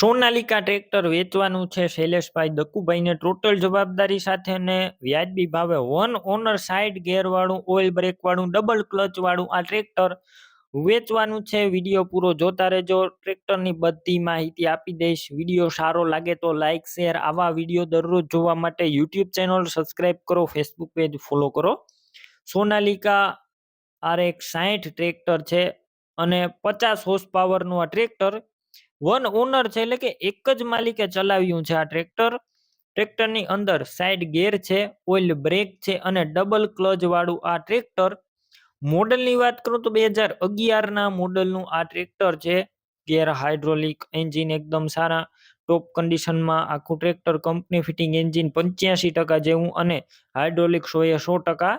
Sonalika tractor વેચવાનું છે. શૈલેષભાઈ દક્કુભાઈને total જવાબદારી સાથે અને વ્યાજબી ભાવે વન ઓનર સાઇડ ગેરવાળું ઓઇલ બ્રેકવાળું ડબલ ક્લચવાળું આ ટ્રેક્ટર વેચવાનું છે. વીડિયો પૂરો જોતા રહેજો. ટ્રેક્ટરની બધી માહિતી આપી દઈશ. વીડિયો સારો લાગે તો લાઇક શેર આવા વીડિયો દરરોજ જોવા માટે યુટ્યુબ ચેનલ સબસ્ક્રાઇબ કરો ફેસબુક પેજ ફોલો કરો. સોનાલિકા આર એક સાઠ ટ્રેક્ટર છે અને પચાસ હોર્સ પાવરનું આ ટ્રેક્ટર વન ઓનર છે એટલે કે એક જ માલિકે ચલાવ્યું છે આ ટ્રેક્ટર. ટ્રેક્ટરની અંદર સાઈડ ગેર છે ઓઇલ બ્રેક છે અને ડબલ ક્લચ વાળું આ ટ્રેક્ટર. મોડલની વાત કરું તો બે હજાર અગિયારના મોડલનું આ ટ્રેક્ટર છે. ગેર હાઇડ્રોલિક એન્જિન એકદમ સારા ટોપ કન્ડિશનમાં આખું ટ્રેક્ટર કંપની ફિટિંગ એન્જિન પંચ્યાસી ટકા જેવું અને હાઇડ્રોલિક સો એ સો ટકા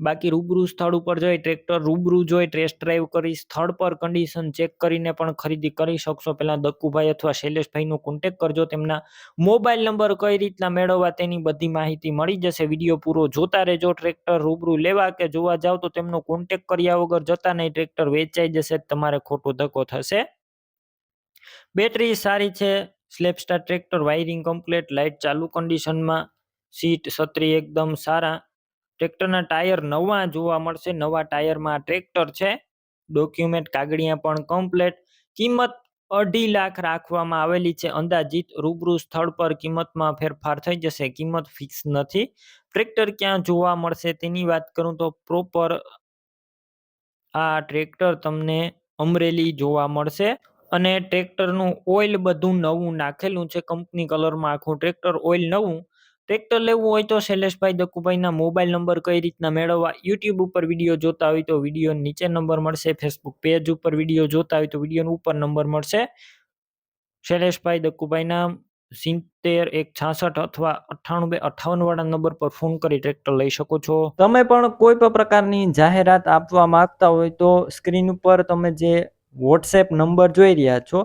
બાકી રૂબરૂ સ્થળ ઉપર જોઈ ટ્રેક્ટર રૂબરૂ જોઈ ટેસ્ટ ડ્રાઈવ કરી સ્થળ પર કન્ડિશન ચેક કરીને પણ ખરીદી કરી શકશો. પહેલાં દક્કુભાઈ અથવા શૈલેષભાઈનો કોન્ટેક કરજો. તેમના મોબાઈલ નંબર કઈ રીતના મેળવવા તેની બધી માહિતી મળી જશે. વીડિયો પૂરો જોતા રહેજો. ટ્રેક્ટર રૂબરૂ લેવા કે જોવા જાવ તો તેમનો કોન્ટેક કર્યા વગર જતા નહીં. ટ્રેક્ટર વેચાઈ જશે, તમારે ખોટો ધક્કો થશે. બેટરી સારી છે. સ્લેપસ્ટાર ટ્રેક્ટર વાયરિંગ કમ્પ્લીટ લાઇટ ચાલુ કન્ડિશનમાં સીટ છત્રી એકદમ સારા. ટ્રેક્ટરના ટાયર નવા જોવા મળશે. નવા ટાયરમાં ટ્રેક્ટર છે. ડોક્યુમેન્ટ કાગળિયા પણ કમ્પ્લેટ. કિંમત અઢી લાખ રાખવામાં આવેલી છે. અંદાજિત રૂબરૂ સ્થળ પર કિંમતમાં ફેરફાર થઈ જશે. કિંમત ફિક્સ નથી. ટ્રેક્ટર ક્યાં જોવા મળશે તેની વાત કરું તો પ્રોપર આ ટ્રેક્ટર તમને અમરેલી જોવા મળશે. અને ટ્રેક્ટરનું ઓઇલ બધું નવું નાખેલું છે. કંપની કલરમાં આખું ટ્રેક્ટર ઓઇલ નવું ટ્રેક્ટર લેવું હોય તો શૈલેષભાઈ દક્કુભાઈના મોબાઈલ નંબર કઈ રીતના મેળવવા? યુટ્યુબ ઉપર વીડિયો જોતા હોય તો વીડિયો નીચે નંબર મળશે. ફેસબુક પેજ ઉપર વીડિયો જોતા હોય તો વીડિયો ઉપર નંબર મળશે. શૈલેષભાઈ દક્કુભાઈના સિત્તેર એક છાસઠ અથવા અઠ્ઠાણું બે અઠ્ઠાવન વાળા નંબર પર ફોન કરી ટ્રેક્ટર લઈ શકો છો. તમે પણ કોઈ પણ પ્રકારની જાહેરાત આપવા માંગતા હોય તો સ્ક્રીન ઉપર તમે જે વોટ્સએપ નંબર જોઈ રહ્યા છો